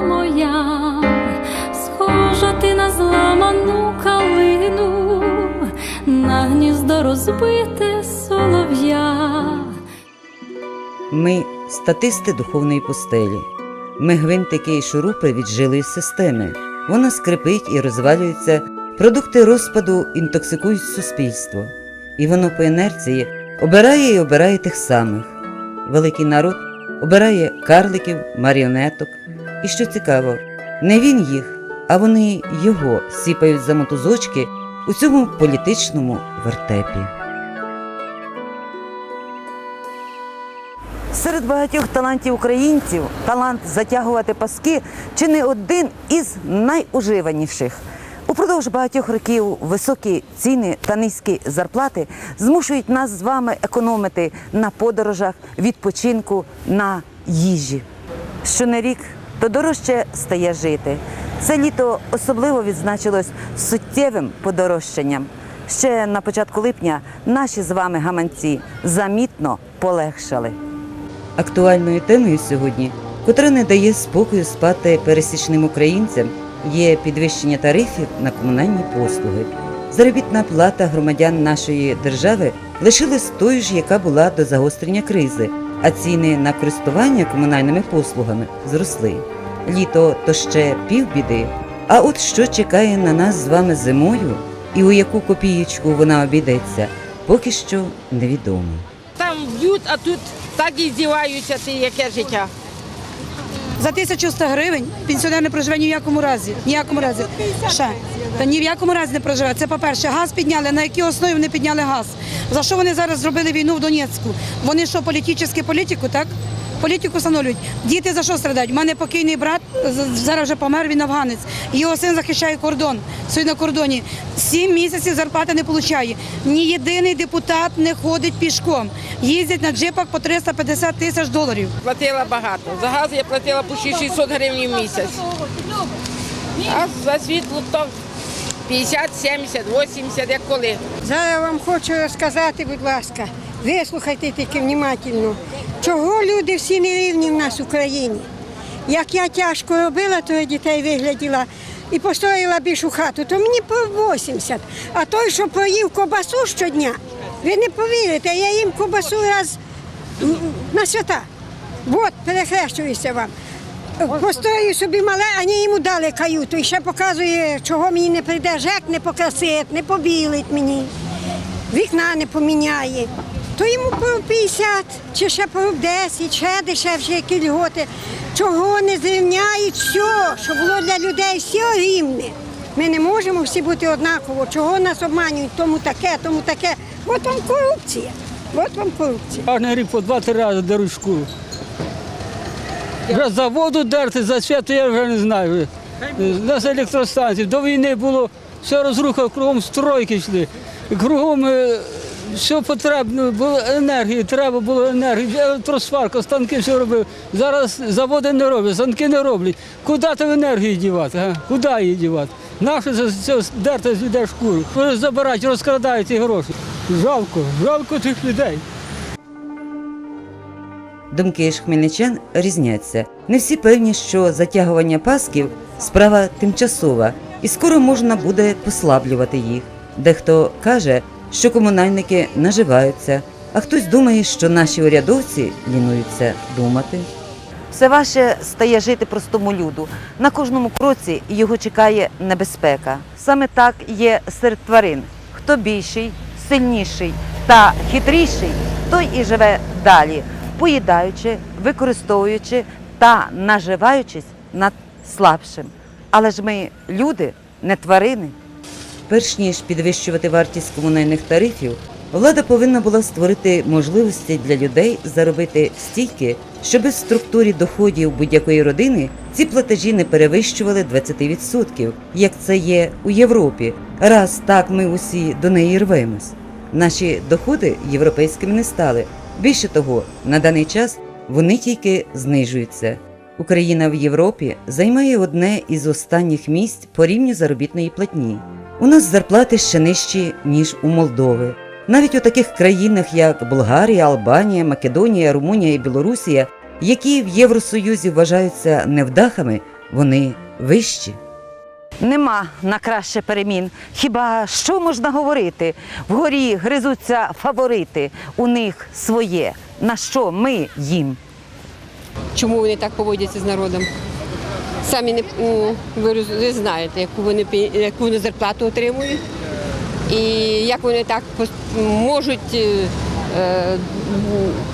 моя, схожа ти на зламану калину, на гніздо розбите солов'я. Ми статисти духовної пустелі. Ми гвинтики і шурупи від жилої системи. Вона скрипить і розвалюється, продукти розпаду інтоксикують суспільство. І воно по інерції обирає і обирає тих самих. Великий народ обирає карликів, маріонеток. І що цікаво, не він їх, а вони його сіпають за мотузочки у цьому політичному вертепі. Серед багатьох талантів українців талант затягувати паски чи не один із найуживаніших. Упродовж багатьох років високі ціни та низькі зарплати змушують нас з вами економити на подорожах, відпочинку, на їжі. Що не рік, то дорожче стає жити. Це літо особливо відзначилось суттєвим подорожчанням. Ще на початку липня наші з вами гаманці замітно полегшали. Актуальною темою сьогодні, котра не дає спокою спати пересічним українцям, є підвищення тарифів на комунальні послуги. Заробітна плата громадян нашої держави лишилась тою ж, яка була до загострення кризи, а ціни на користування комунальними послугами зросли. Літо то ще півбіди. А от що чекає на нас з вами зимою, і у яку копієчку вона обійдеться, поки що невідомо. Там б'ють, а тут так і здіваються, яке життя. За 1100 гривень пенсіонер не проживе ні в якому разі. Ніякому разі. Ще. Та ні в якому разі не проживе. Це по-перше, газ підняли. На якій основі вони підняли газ? За що вони зараз зробили війну в Донецьку? Вони що, політичну політику, так? Політику встановлюють. Діти за що страдають? У мене покійний брат зараз вже помер, він афганець. Його син захищає кордон. Сьогодні на кордоні. Сім місяців зарплати не отримує. Ні єдиний депутат не ходить пішком. Їздять на джипах по 350 тисяч доларів. Платила багато. За газ я платила по 600 гривень в місяць. А за світло то 50, 70, 80, як коли. Зараз я вам хочу розказати, будь ласка, вислухайте тільки внимательно, чого люди всі не рівні в нас в Україні. Як я тяжко робила, то я дітей вигляділа і построїла більшу хату, то мені по 80. А той, що поїв кобасу щодня, ви не повірите, я їм кобасу раз на свята. От, перехрещуюся вам. Построю собі мале, а не йому дали каюту. І ще показує, чого мені не прийде жек, не покрасить, не побілить мені, вікна не поміняє. То йому по 50 чи ще по 10, ще дешевше, які льготи. Чого не зрівняють все, щоб було для людей все рівне. Ми не можемо всі бути однаково. Чого нас обманюють, тому таке, тому таке. От вам корупція. От вам корупція. Кожен рік по два-три рази деруть шкуру. Вже за воду дерти, за свято я вже не знаю. Нас електростанції. До війни було все розруха, кругом стройки йшли. Кругом все потрібно, було енергії, треба було енергії, електросварка, станки все робили. Зараз заводи не роблять, станки не роблять. Куди там енергію дівати? А? Куди її дівати? За це дерти з людей шкуру? Забирають, розкрадають ці гроші. Жалко, жалко тих людей. Думки ж хмельничан різняться. Не всі певні, що затягування пасків справа тимчасова, і скоро можна буде послаблювати їх. Дехто каже, що комунальники наживаються, а хтось думає, що наші урядовці лінуються думати. Все ваше стає жити простому люду. На кожному кроці його чекає небезпека. Саме так є серед тварин. Хто більший, сильніший та хитріший, той і живе далі, поїдаючи, використовуючи та наживаючись над слабшим. Але ж ми люди, не тварини. Перш ніж підвищувати вартість комунальних тарифів, влада повинна була створити можливості для людей заробити стільки, щоб в структурі доходів будь-якої родини ці платежі не перевищували 20%, як це є у Європі. Раз так ми усі до неї рвемось. Наші доходи європейськими не стали. Більше того, на даний час вони тільки знижуються. Україна в Європі займає одне із останніх місць по рівню заробітної платні. У нас зарплати ще нижчі, ніж у Молдови. Навіть у таких країнах, як Болгарія, Албанія, Македонія, Румунія і Білорусія, які в Євросоюзі вважаються невдахами, вони вищі. Нема на краще перемін. Хіба що можна говорити? Вгорі гризуться фаворити, у них своє. На що ми їм? чому вони так поводяться з народом. Самі не ви, ви знаєте, яку вони яку вони зарплату отримують, і як вони так можуть е, е,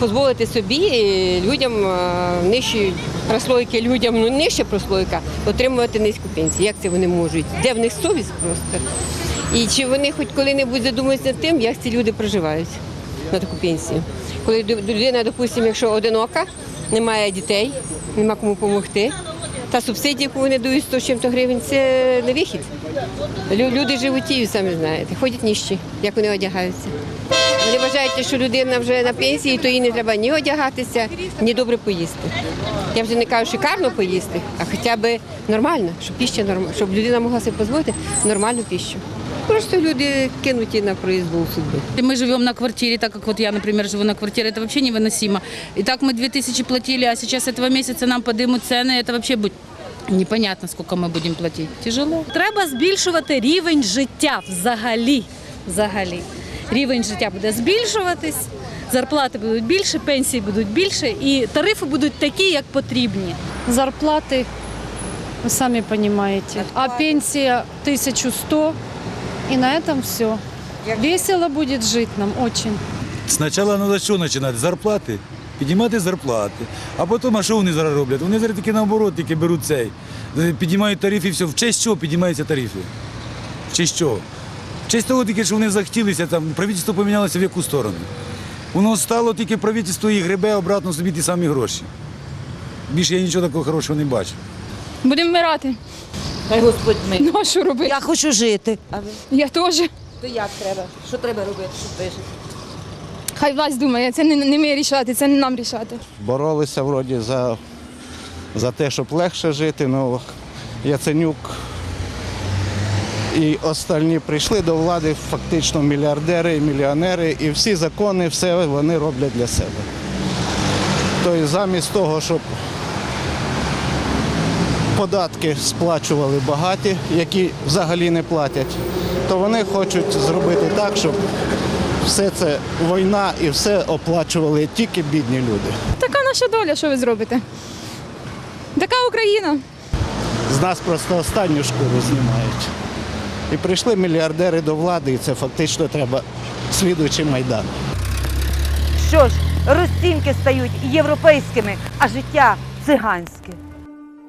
дозволити собі людям е, нижчі прослойки, людям ну нижча прослойка отримувати низьку пенсію. Як це вони можуть? Де в них совість просто? І чи вони хоч коли-небудь задумуються над тим, як ці люди проживають на таку пенсію? Коли людина, допустимо, якщо одинока, немає дітей, нема кому допомогти. Та субсидія, яку вони дають 100 чим-то гривень, це не вихід. Люди Люди животіють, самі знаєте, ходять ніщі, як вони одягаються. Вони вважають, що людина вже на пенсії, то їй не треба ні одягатися, ні добре поїсти. Я вже не кажу шикарно поїсти, а хоча б нормально, щоб піща щоб людина могла собі дозволити нормальну піщу. Просто люди кинуті на произвол судьби. Мы живем на квартире, так как вот я, например, живу на квартире, это вообще невыносимо. И так мы 2000 платили, а сейчас этого месяца нам подымут цены, это вообще будет непонятно, сколько мы будем платить. Тяжело. Треба збільшувати рівень життя взагалі. взагалі. Рівень життя буде збільшуватись, зарплати будуть більше, пенсії будуть більше, і тарифи будуть такі, як потрібні. Зарплаты, вы сами понимаете. А пенсия 1100, и на этом все. Весело будет жить нам очень. Спочатку треба що починати? Зарплати. Піднімати зарплати. А потім, а що вони зараз роблять? Вони зараз тільки наоборот, тільки беруть цей. Е, Піднімають тарифи і все. В честь чого піднімаються тарифи? В честь чого? В честь того тільки, що вони захотілися, там, правительство помінялося в яку сторону. Воно стало тільки правительство і гребе обратно собі ті самі гроші. Більше я нічого такого хорошого не бачу. Будемо вмирати. Хай Господь ми. Ну а що робити? Я хочу жити. А ви? Я теж. То як треба? Що треба робити, щоб вижити? Хай власть думає, це не, не ми рішати, це не нам рішати. боролися вроді за, за те, щоб легше жити. Ну, Яценюк і остальні прийшли до влади фактично мільярдери і мільйонери, і всі закони, все вони роблять для себе. Тобто замість того, щоб податки сплачували багаті, які взагалі не платять, то вони хочуть зробити так, щоб все це війна і все оплачували тільки бідні люди. Така наша доля, що ви зробите? Така Україна. З нас просто останню шкуру знімають. І прийшли мільярдери до влади, і це фактично треба слідуючий майдан. Що ж, розцінки стають європейськими, а життя циганське.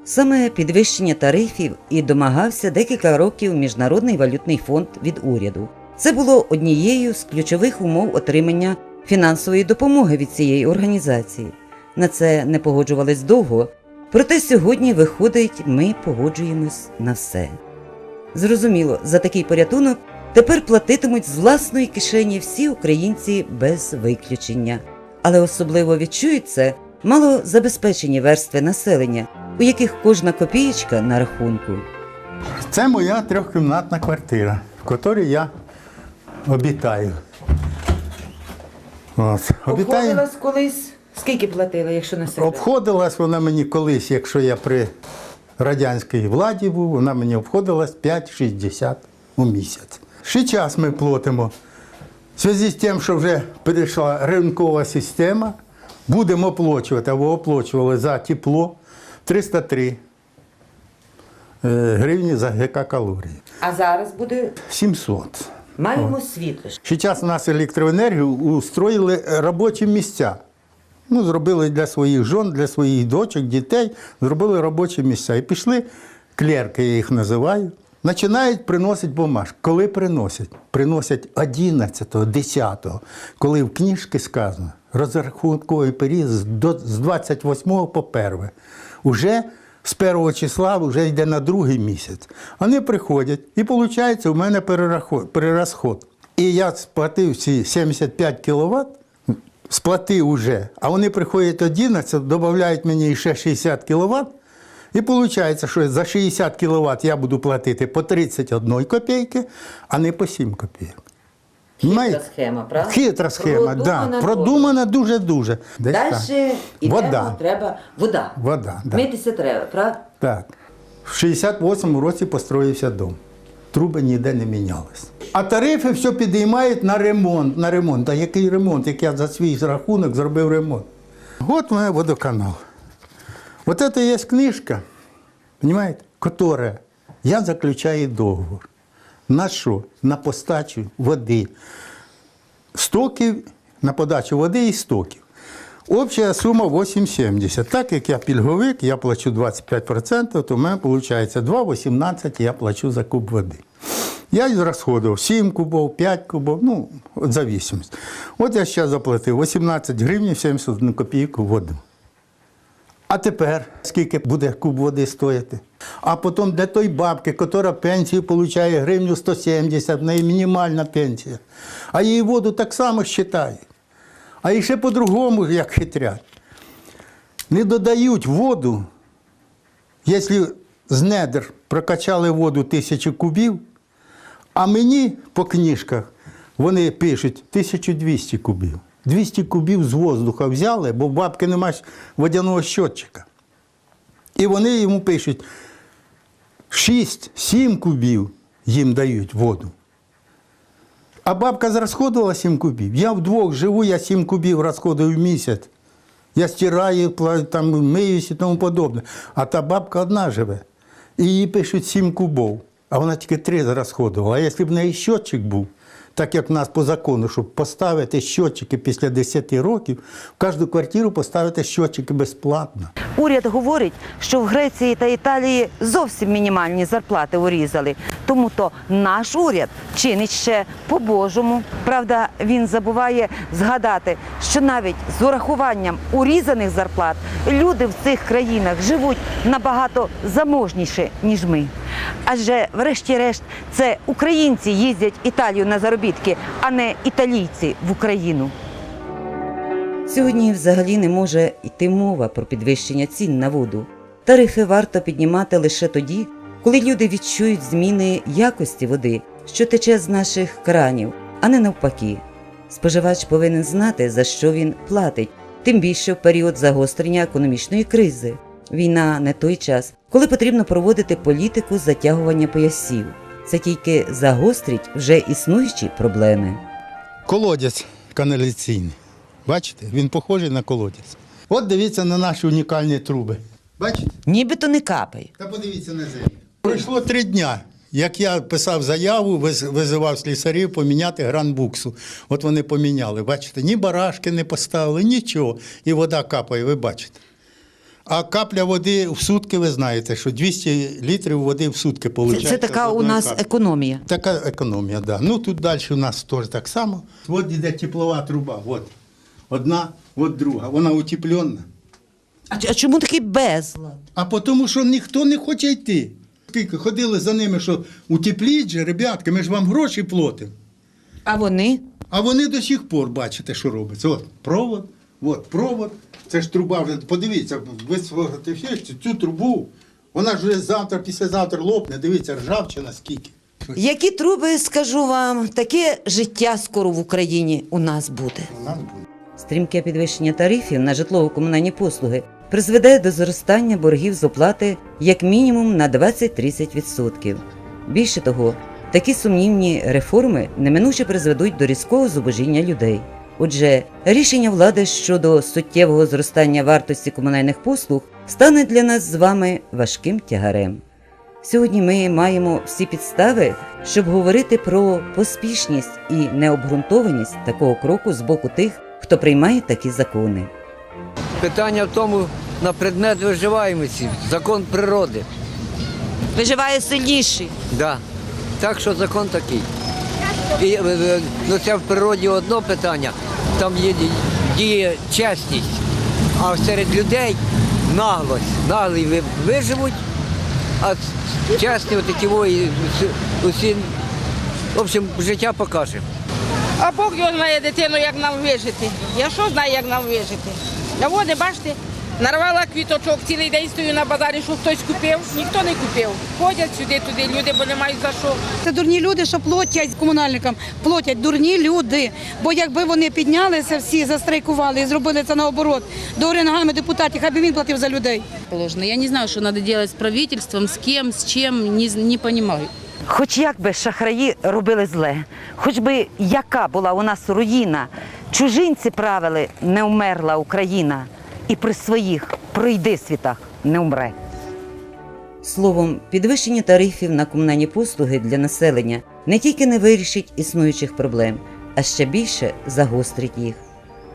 Саме підвищення тарифів і домагався декілька років Міжнародний валютний фонд від уряду. Це було однією з ключових умов отримання фінансової допомоги від цієї організації. На це не погоджувались довго, проте сьогодні виходить, ми погоджуємось на все. Зрозуміло, за такий порятунок тепер платитимуть з власної кишені всі українці без виключення. Але особливо відчують це малозабезпечені верстви населення, у яких кожна копієчка на рахунку. Це моя трьохкімнатна квартира, в якій я обітаю. От. Обітаю. колись. Скільки платили, якщо не Обходилась вона мені колись, якщо я при радянській владі був, вона мені обходилась 5,60 у місяць. Ще час ми платимо. В зв'язку з тим, що вже перейшла ринкова система, будемо оплачувати, або оплачували за тепло 303 е, гривні за ГК калорії. А зараз буде 700. маємо світло. Зараз у нас електроенергію устроїли робочі місця. Ну, зробили для своїх жон, для своїх дочок, дітей, зробили робочі місця. І пішли клерки, я їх називаю. Починають приносити бумажки. Коли приносять? Приносять 11-го, 10-го, коли в книжці сказано розрахунковий період з 28 по 1. Уже з першого числа вже йде на другий місяць. Вони приходять, і виходить, у мене перерахо- перерозход. І я сплатив ці 75 кВт, сплатив уже, а вони приходять 11, додають мені ще 60 кВт. І виходить, що за 60 кВт я буду платити по 31 копійки, а не по 7 копійок. Хитра схема, правда? Хитра схема. Продумана Да. Продумана дуже-дуже. Далі йдемо, Вода. треба вода. Вода, да. Митися треба, правда? Так. В 68-му році построївся дом. Труби ніде не мінялись. А тарифи все підіймають на ремонт. На ремонт. А який ремонт? Як я за свій рахунок зробив ремонт. От у мене водоканал. Вот это є книжка, понимаете, которая я заключаю договор. На що? На постачу води. Стоків, на подачу води і стоків. Обща сума 8,70. Так як я пільговик, я плачу 25%, то в мене виходить 2,18 я плачу за куб води. Я розходував 7 кубов, 5 кубов, ну, от зависимость. От я зараз заплатив 18 гривень 71 копійку воду. А тепер скільки буде куб води стояти? А потім де той бабки, яка пенсію отримує гривню 170, в неї мінімальна пенсія. А її воду так само вважають. А і ще по-другому, як хитрять. Не додають воду, якщо з недр прокачали воду тисячу кубів, а мені по книжках вони пишуть 1200 кубів. 200 кубів з воздуха взяли, бо в бабки немає водяного щотчика. І вони йому пишуть 6-7 кубів їм дають воду. А бабка зрозходувала 7 кубів. Я вдвох живу, я 7 кубів розходую в місяць. Я стираю, там, миюсь і тому подобне. А та бабка одна живе. І їй пишуть 7 кубов, а вона тільки 3 розходувала. А якщо б в неї щотчик був, так як в нас по закону, щоб поставити щотчики після 10 років, в кожну квартиру поставити щотчики безплатно. Уряд говорить, що в Греції та Італії зовсім мінімальні зарплати урізали. Тому то наш уряд чинить ще по-божому. Правда, він забуває згадати, що навіть з урахуванням урізаних зарплат люди в цих країнах живуть набагато заможніше, ніж ми. Адже, врешті-решт, це українці їздять Італію на заробітки, а не італійці в Україну. Сьогодні взагалі не може йти мова про підвищення цін на воду. Тарифи варто піднімати лише тоді, коли люди відчують зміни якості води, що тече з наших кранів, а не навпаки. Споживач повинен знати, за що він платить, тим більше в період загострення економічної кризи. Війна не той час, коли потрібно проводити політику затягування поясів. Це тільки загострить вже існуючі проблеми. Колодязь каналізаційний. Бачите, він похожий на колодязь. От дивіться на наші унікальні труби. Бачите? Нібито не капає. Та подивіться на землю. Пройшло три дня. Як я писав заяву, виз- визивав слісарів поміняти гранбуксу. От вони поміняли. Бачите, ні барашки не поставили, нічого. І вода капає, ви бачите. А капля води в сутки, ви знаєте, що 200 літрів води в сутки виходить. це така у нас економія. Така економія, так. Да. Ну тут далі у нас теж так само. От йде теплова труба. От. Одна, от друга. Вона утеплена. А, а чому такий безлад? А тому, що ніхто не хоче йти. Скільки ходили за ними, що утепліть же, ребятки, ми ж вам гроші платимо. А вони? А вони до сих пор бачите, що робиться. От провод, от провод. Це ж труба вже. Подивіться, ви цю, цю трубу. Вона ж вже завтра, післязавтра лопне. Дивіться, ржавчина скільки. Які труби, скажу вам, таке життя скоро в Україні у нас буде. У нас буде. Стрімке підвищення тарифів на житлово-комунальні послуги призведе до зростання боргів з оплати як мінімум на 20-30%. Більше того, такі сумнівні реформи неминуче призведуть до різкого зубожіння людей. Отже, рішення влади щодо суттєвого зростання вартості комунальних послуг стане для нас з вами важким тягарем. Сьогодні ми маємо всі підстави, щоб говорити про поспішність і необґрунтованість такого кроку з боку тих, хто приймає такі закони. Питання в тому на предмет виживаємості, закон природи. Виживає сильніший. Да. Так що закон такий. І, е, е, ну, це в природі одно питання, там є діє чесність, а серед людей наглость. Наглі виживуть, а чесні отакі вої, усі, в общем, життя покаже. А Бог його знає дитину, як нам вижити. Я що знаю, як нам вижити? А води, бачите, Нарвала квіточок, цілий день стою на базарі, що хтось купив. Ніхто не купив. Ходять сюди, туди люди, бо не мають за що. Це дурні люди, що платять комунальникам, платять дурні люди. Бо якби вони піднялися всі, застрайкували і зробили це наоборот, до ногами депутатів, хай би він платив за людей. Положено. Я не знаю, что надо делать с правительством, с кем, с чем, не, не понимаю. Хоч як би шахраї робили зле, хоч би яка була у нас руїна, чужинці правили, не вмерла Україна, і при своїх пройди світах не умре. Словом, підвищення тарифів на комунальні послуги для населення не тільки не вирішить існуючих проблем, а ще більше загострить їх.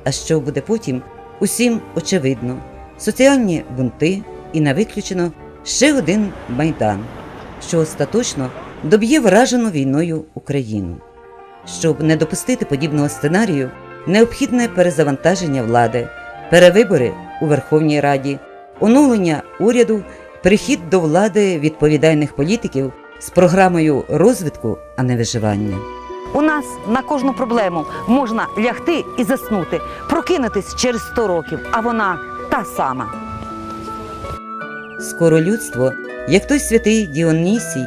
А що буде потім, усім очевидно. Соціальні бунти і не виключено ще один майдан, що остаточно доб'є вражену війною Україну. Щоб не допустити подібного сценарію, необхідне перезавантаження влади, перевибори у Верховній Раді, оновлення уряду, прихід до влади відповідальних політиків з програмою розвитку, а не виживання. У нас на кожну проблему можна лягти і заснути, прокинутись через 100 років, а вона та сама. Скоро людство, як той святий Діонісій,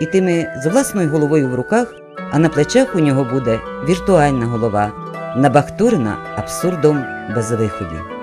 ітиме з власною головою в руках, а на плечах у нього буде віртуальна голова, набахтурена абсурдом без виходів.